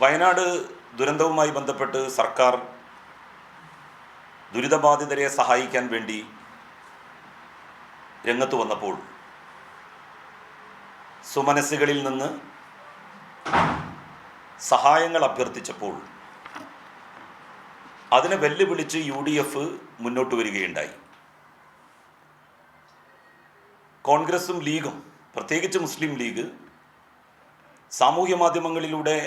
വയനാട് ദുരന്തവുമായി ബന്ധപ്പെട്ട് സർക്കാർ ദുരിതബാധിതരെ സഹായിക്കാൻ വേണ്ടി രംഗത്ത് വന്നപ്പോൾ സുമനസ്സുകളിൽ നിന്ന് സഹായങ്ങൾ അഭ്യർത്ഥിച്ചപ്പോൾ അതിനെ വെല്ലുവിളിച്ച് യു ഡി എഫ് മുന്നോട്ട് വരികയുണ്ടായി. കോൺഗ്രസും ലീഗും പ്രത്യേകിച്ച് മുസ്ലിം ലീഗ് സാമൂഹ്യ മാധ്യമങ്ങളിലൂടെ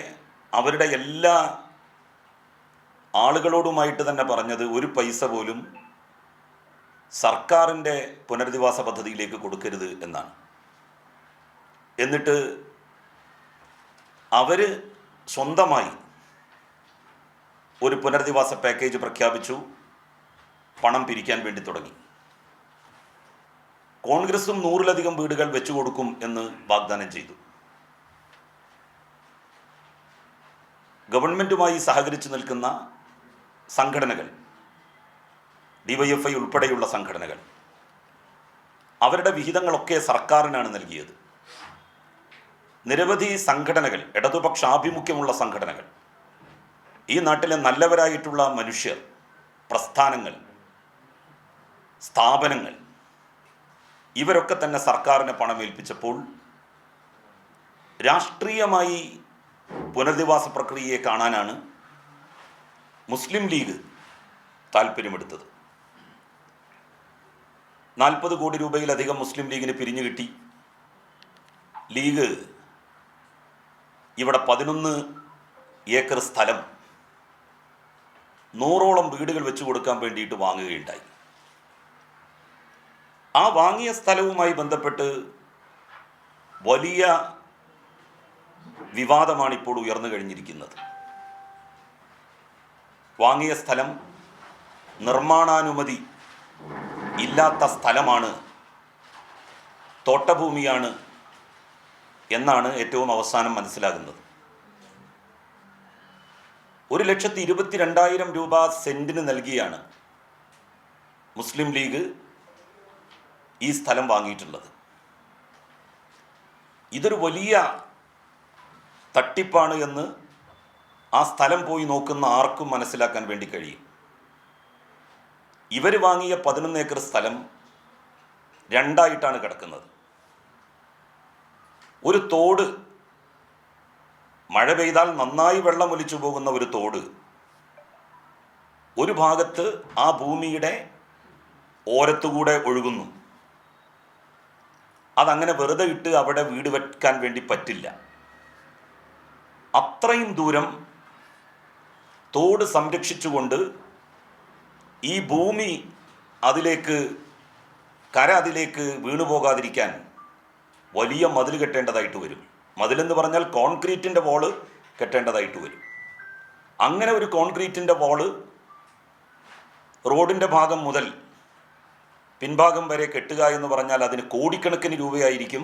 അവരുടെ എല്ലാ ആളുകളോടുമായിട്ട് തന്നെ പറഞ്ഞത് ഒരു പൈസ പോലും സർക്കാരിന്റെ പുനരധിവാസ പദ്ധതിയിലേക്ക് കൊടുക്കരുത് എന്നാണ്. എന്നിട്ട് അവർ സ്വന്തമായി ഒരു പുനരധിവാസ പാക്കേജ് പ്രഖ്യാപിച്ചു പണം പിരിക്കാൻ വേണ്ടി തുടങ്ങി. കോൺഗ്രസും നൂറിലധികം വീടുകൾ വെച്ചു കൊടുക്കും എന്ന് വാഗ്ദാനം ചെയ്തു. ഗവൺമെന്റുമായി സഹകരിച്ചു നിൽക്കുന്ന സംഘടനകൾ ഡിവൈഎഫ്ഐ ഉൾപ്പെടെയുള്ള സംഘടനകൾ അവരുടെ വിഹിതങ്ങളൊക്കെ സർക്കാരിനാണ് നൽകിയത്. നിരവധി സംഘടനകൾ ഇടതുപക്ഷാഭിമുഖ്യമുള്ള സംഘടനകൾ ഈ നാട്ടിലെ നല്ലവരായിട്ടുള്ള മനുഷ്യർ പ്രസ്ഥാനങ്ങൾ സ്ഥാപനങ്ങൾ ഇവരൊക്കെ തന്നെ സർക്കാരിനെ പണമേൽപ്പിച്ചപ്പോൾ രാഷ്ട്രീയമായി പുനരധിവാസ പ്രക്രിയയെ കാണാനാണ് മുസ്ലിം ലീഗ് താല്പര്യമെടുത്തത്. നാൽപ്പത് കോടി രൂപയിലധികം മുസ്ലിം ലീഗിന് പിരിഞ്ഞു കിട്ടി. ലീഗ് ഇവിടെ പതിനൊന്ന് ഏക്കർ സ്ഥലം നൂറോളം വീടുകൾ വെച്ചു കൊടുക്കാൻ വേണ്ടിയിട്ട് വാങ്ങുകയുണ്ടായി. ആ വാങ്ങിയ സ്ഥലവുമായി ബന്ധപ്പെട്ട് വലിയ വിവാദമാണ് ഇപ്പോൾ ഉയർന്നു കഴിഞ്ഞിരിക്കുന്നത്. വാങ്ങിയ സ്ഥലം നിർമ്മാണാനുമതി ഇല്ലാത്ത സ്ഥലമാണ് തോട്ടഭൂമിയാണ് എന്നാണ് ഏറ്റവും അവസാനം മനസ്സിലാകുന്നത്. ഒരു ലക്ഷത്തി ഇരുപത്തി രണ്ടായിരം രൂപ സെന്റിന് നൽകിയാണ് മുസ്ലിം ലീഗ് ഈ സ്ഥലം വാങ്ങിയിട്ടുള്ളത്. ഇതൊരു വലിയ തട്ടിപ്പാണ് എന്ന് ആ സ്ഥലം പോയി നോക്കുന്ന ആർക്കും മനസ്സിലാക്കാൻ വേണ്ടി കഴിയും. ഇവർ വാങ്ങിയ പതിനൊന്ന് ഏക്കർ സ്ഥലം രണ്ടായിട്ടാണ് കിടക്കുന്നത്. ഒരു തോട് മഴ പെയ്താൽ നന്നായി വെള്ളം ഒലിച്ചു പോകുന്ന ഒരു തോട് ഒരു ഭാഗത്ത് ആ ഭൂമിയുടെ ഓരത്തുകൂടെ ഒഴുകുന്നു. അതങ്ങനെ വെറുതെ ഇട്ട് അവിടെ വീട് വെക്കാൻ വേണ്ടി പറ്റില്ല. അത്രയും ദൂരം തോട് സംരക്ഷിച്ചുകൊണ്ട് ഈ ഭൂമി അതിലേക്ക് കര അതിലേക്ക് വീണുപോകാതിരിക്കാൻ വലിയ മതിൽ കെട്ടേണ്ടതായിട്ട് വരും. മതിലെന്ന് പറഞ്ഞാൽ കോൺക്രീറ്റിന്റെ വോൾ കെട്ടേണ്ടതായിട്ട് വരും. അങ്ങനെ ഒരു കോൺക്രീറ്റിന്റെ വോൾ റോഡിന്റെ ഭാഗം മുതൽ പിൻഭാഗം വരെ കെട്ടുക എന്ന് പറഞ്ഞാൽ അതിന് കോടിക്കണക്കിന് രൂപയായിരിക്കും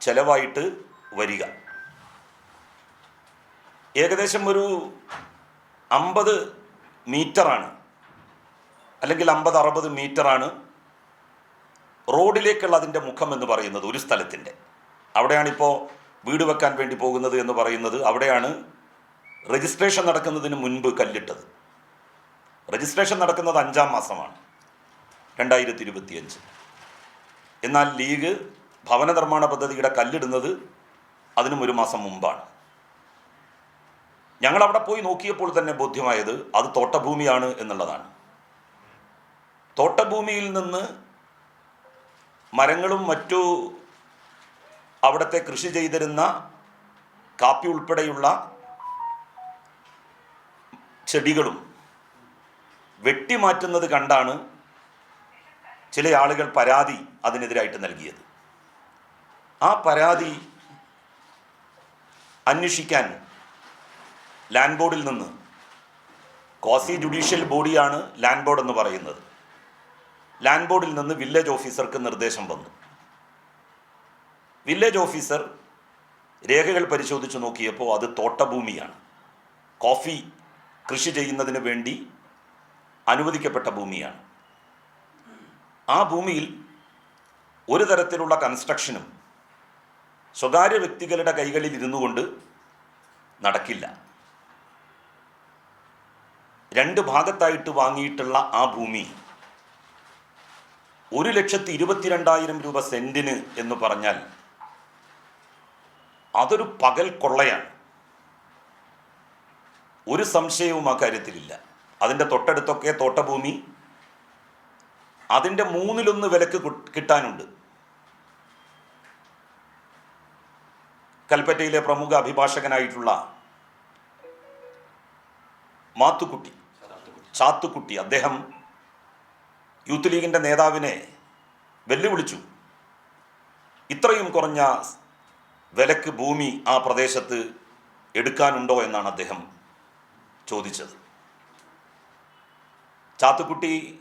ചിലവായിട്ട് വരിക. ഏകദേശം ഒരു അമ്പത് മീറ്ററാണ്. അല്ലെങ്കിൽ അമ്പത് അറുപത് മീറ്ററാണ് റോഡിലേക്കുള്ള അതിന്റെ മുഖം എന്ന് പറയുന്നത് ഒരു സ്ഥലത്തിന്റെ. അവിടെയാണിപ്പോൾ വീട് വെക്കാൻ വേണ്ടി പോകുന്നത് എന്ന് പറയുന്നത്. അവിടെയാണ് രജിസ്ട്രേഷൻ നടക്കുന്നതിന് മുൻപ് കല്ലിട്ടത്. രജിസ്ട്രേഷൻ നടക്കുന്നത് അഞ്ചാം മാസമാണ് രണ്ടായിരത്തി ഇരുപത്തിയഞ്ച് എന്നാൽ ലീഗ് ഭവന നിർമ്മാണ പദ്ധതിയുടെ കല്ലിടുന്നത് അതിനും ഒരു മാസം മുമ്പാണ്. ഞങ്ങൾ അവിടെ പോയി നോക്കിയപ്പോൾ തന്നെ ബോധ്യമായത് അത് തോട്ടഭൂമിയാണ് എന്നുള്ളതാണ്. തോട്ടഭൂമിയിൽ നിന്ന് മരങ്ങളും മറ്റു അവിടുത്തെ കൃഷി ചെയ്തിരുന്ന കാപ്പി ഉൾപ്പെടെയുള്ള ചെടികളും വെട്ടിമാറ്റുന്നത് കണ്ടാണ് ചില ആളുകൾ പരാതി അതിനെതിരായിട്ട് നൽകിയത്. ആ പരാതി അന്വേഷിക്കാൻ ലാൻഡ് ബോർഡിൽ നിന്ന്. കോസി ജുഡീഷ്യൽ ബോഡിയാണ് ലാൻഡ് ബോർഡ് എന്ന് പറയുന്നത്. ലാൻഡ് ബോർഡിൽ നിന്ന് വില്ലേജ് ഓഫീസർക്ക് നിർദ്ദേശം വന്നു. വില്ലേജ് ഓഫീസർ രേഖകൾ പരിശോധിച്ച് നോക്കിയപ്പോൾ അത് തോട്ടഭൂമിയാണ്. കോഫി കൃഷി ചെയ്യുന്നതിന് വേണ്ടി അനുവദിക്കപ്പെട്ട ഭൂമിയാണ്. ആ ഭൂമിയിൽ ഒരു തരത്തിലുള്ള കൺസ്ട്രക്ഷനും സ്വകാര്യ വ്യക്തികളുടെ കൈകളിൽ ഇരുന്നു കൊണ്ട് നടക്കില്ല. രണ്ട് ഭാഗത്തായിട്ട് വാങ്ങിയിട്ടുള്ള ആ ഭൂമി ഒരു ലക്ഷത്തി ഇരുപത്തിരണ്ടായിരം രൂപ സെന്റിന് എന്ന് പറഞ്ഞാൽ അതൊരു പകൽ കൊള്ളയാണ്. ഒരു സംശയവും ആ കാര്യത്തിലില്ല. അതിന്റെ തൊട്ടടുത്തൊക്കെ തോട്ടഭൂമി അതിന്റെ മൂന്നിലൊന്ന് വിലക്ക് കിട്ടാനുണ്ട്. കൽപ്പറ്റയിലെ പ്രമുഖ അഭിഭാഷകനായിട്ടുള്ള മാത്തുക്കുട്ടി. ചാത്തുക്കുട്ടി അദ്ദേഹം യൂത്ത് ലീഗിന്റെ നേതാവിനെ വെല്ലുവിളിച്ചു. ഇത്രയും കുറഞ്ഞ വിലക്ക് ഭൂമി ആ പ്രദേശത്ത് എടുക്കാനുണ്ടോ എന്നാണ് അദ്ദേഹം ചോദിച്ചത്. ചാത്തുക്കുട്ടി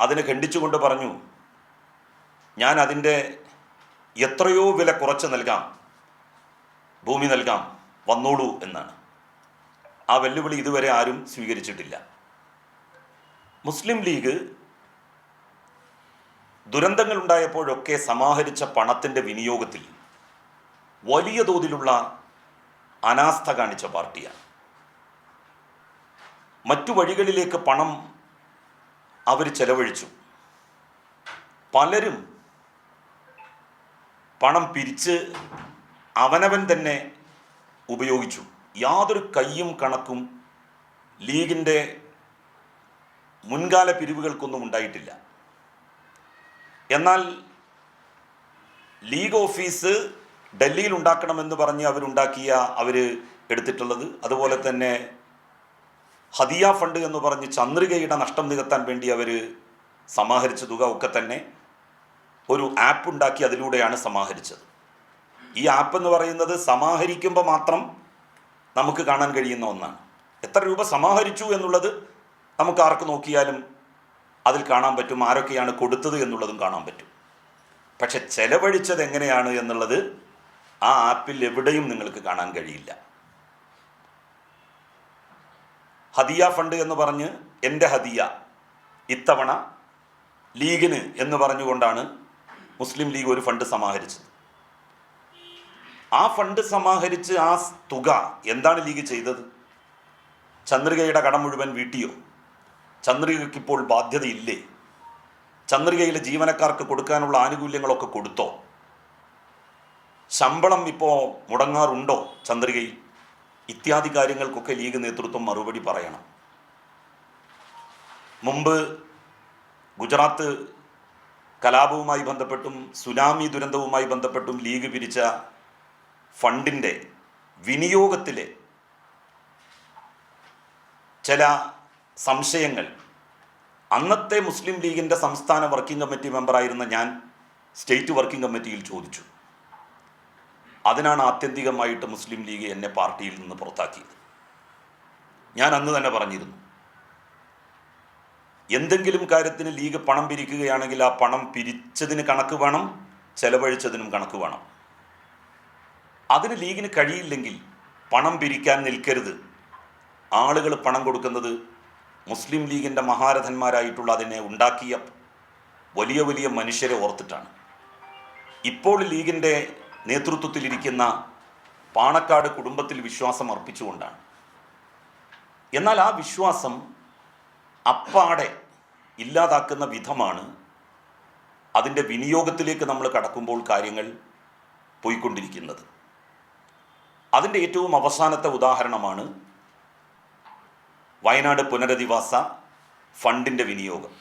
അതിനെ ഖണ്ഡിച്ചുകൊണ്ട് പറഞ്ഞു ഞാൻ അതിന്റെ എത്രയോ വില കുറച്ച് നൽകാം. ഭൂമി നൽകാം. വന്നോളൂ എന്നാണ്. ആ വെല്ലുവിളി ഇതുവരെ ആരും സ്വീകരിച്ചിട്ടില്ല. മുസ്ലിം ലീഗ് ദുരന്തങ്ങൾ ഉണ്ടായപ്പോഴൊക്കെ സമാഹരിച്ച പണത്തിന്റെ വിനിയോഗത്തിൽ വലിയ തോതിലുള്ള അനാസ്ഥ കാണിച്ച പാർട്ടിയാണ്. മറ്റു വഴികളിലേക്ക് പണം അവർ ചെലവഴിച്ചു. പലരും പണം പിരിച്ച് അവനവൻ തന്നെ ഉപയോഗിച്ചു. യാതൊരു കയ്യും കണക്കും ലീഗിന്റെ മുൻകാല പിരിവുകൾക്കൊന്നും ഉണ്ടായിട്ടില്ല. എന്നാൽ ലീഗ് ഓഫീസ് ഡൽഹിയിൽ ഉണ്ടാക്കണമെന്ന് പറഞ്ഞ് അവരുണ്ടാക്കിയ അവർ എടുത്തിട്ടുള്ളത്. അതുപോലെ തന്നെ ഹദിയ ഫണ്ട് എന്ന് പറഞ്ഞ് ചന്ദ്രികയുടെ നഷ്ടം നികത്താൻ വേണ്ടി അവർ സമാഹരിച്ച തുക ഒക്കെ തന്നെ ഒരു ആപ്പ് ഉണ്ടാക്കി അതിലൂടെയാണ് സമാഹരിച്ചത്. ഈ ആപ്പ് എന്ന് പറയുന്നത് സമാഹരിക്കുമ്പോൾ മാത്രം നമുക്ക് കാണാൻ കഴിയുന്ന ഒന്നാണ്. എത്ര രൂപ സമാഹരിച്ചു എന്നുള്ളത് നമുക്ക് ആർക്ക് നോക്കിയാലും അതിൽ കാണാൻ പറ്റും ആരൊക്കെയാണ് കൊടുത്തത് എന്നുള്ളതും കാണാൻ പറ്റും. പക്ഷെ ചെലവഴിച്ചത് എങ്ങനെയാണ് എന്നുള്ളത് ആ ആപ്പിൽ എവിടെയും നിങ്ങൾക്ക് കാണാൻ കഴിയില്ല. ഹദിയ ഫണ്ട് എന്ന് പറഞ്ഞ് എന്റെ ഹദിയ ഇത്തവണ ലീഗിന് എന്ന് പറഞ്ഞുകൊണ്ടാണ് മുസ്ലിം ലീഗ് ഒരു ഫണ്ട് സമാഹരിച്ചത്. ആ ഫണ്ട് സമാഹരിച്ച് ആ തുക എന്താണ് ലീഗ് ചെയ്തത്? ചന്ദ്രികയുടെ കടം മുഴുവൻ വീട്ടിയോ? ചന്ദ്രികയ്ക്ക് ഇപ്പോൾ ബാധ്യതയില്ലേ? ചന്ദ്രികയിലെ ജീവനക്കാർക്ക് കൊടുക്കാനുള്ള ആനുകൂല്യങ്ങളൊക്കെ കൊടുത്തോ? ശമ്പളം ഇപ്പോൾ മുടങ്ങാറുണ്ടോ ചന്ദ്രികയിൽ? ഇത്യാദി കാര്യങ്ങൾക്കൊക്കെ ലീഗ് നേതൃത്വം മറുപടി പറയണം. മുമ്പ് ഗുജറാത്ത് കലാപവുമായി ബന്ധപ്പെട്ടും സുനാമി ദുരന്തവുമായി ബന്ധപ്പെട്ടും ലീഗ് പിരിച്ച ഫണ്ടിന്റെ വിനിയോഗത്തിലെ ചില സംശയങ്ങൾ. അന്നത്തെ മുസ്ലിം ലീഗിന്റെ സംസ്ഥാന വർക്കിംഗ് കമ്മിറ്റി മെമ്പറായിരുന്ന ഞാൻ സ്റ്റേറ്റ് വർക്കിംഗ് കമ്മിറ്റിയിൽ ചോദിച്ചു. അതിനാണ് ആത്യന്തികമായിട്ട് മുസ്ലിം ലീഗ് എന്നെ പാർട്ടിയിൽ നിന്ന് പുറത്താക്കിയത്. ഞാൻ അന്ന് തന്നെ പറഞ്ഞിരുന്നു. എന്തെങ്കിലും കാര്യത്തിന് ലീഗ് പണം പിരിക്കുകയാണെങ്കിൽ ആ പണം പിരിച്ചതിന് കണക്ക് വേണം ചെലവഴിച്ചതിനും കണക്ക് വേണം. അതിന് ലീഗിന് കഴിയില്ലെങ്കിൽ പണം പിരിക്കാൻ നിൽക്കരുത്. ആളുകൾ പണം കൊടുക്കുന്നത് മുസ്ലിം ലീഗിന്റെ മഹാരഥന്മാരായിട്ടുള്ള അതിനെ ഉണ്ടാക്കിയ വലിയ വലിയ മനുഷ്യരെ ഓർത്തിട്ടാണ്. ഇപ്പോൾ ലീഗിന്റെ നേതൃത്വത്തിലിരിക്കുന്ന പാണക്കാട് കുടുംബത്തിൽ വിശ്വാസം അർപ്പിച്ചുകൊണ്ടാണ്. എന്നാൽ ആ വിശ്വാസം അപ്പാടെ ഇല്ലാതാക്കുന്ന വിധമാണ് അതിന്റെ വിനിയോഗത്തിലേക്ക് നമ്മൾ കടക്കുമ്പോൾ കാര്യങ്ങൾ പോയിക്കൊണ്ടിരിക്കുന്നത്. അതിന്റെ ഏറ്റവും അവസാനത്തെ ഉദാഹരണമാണ് വയനാട് പുനരധിവാസ ഫണ്ടിന്റെ വിനിയോഗം.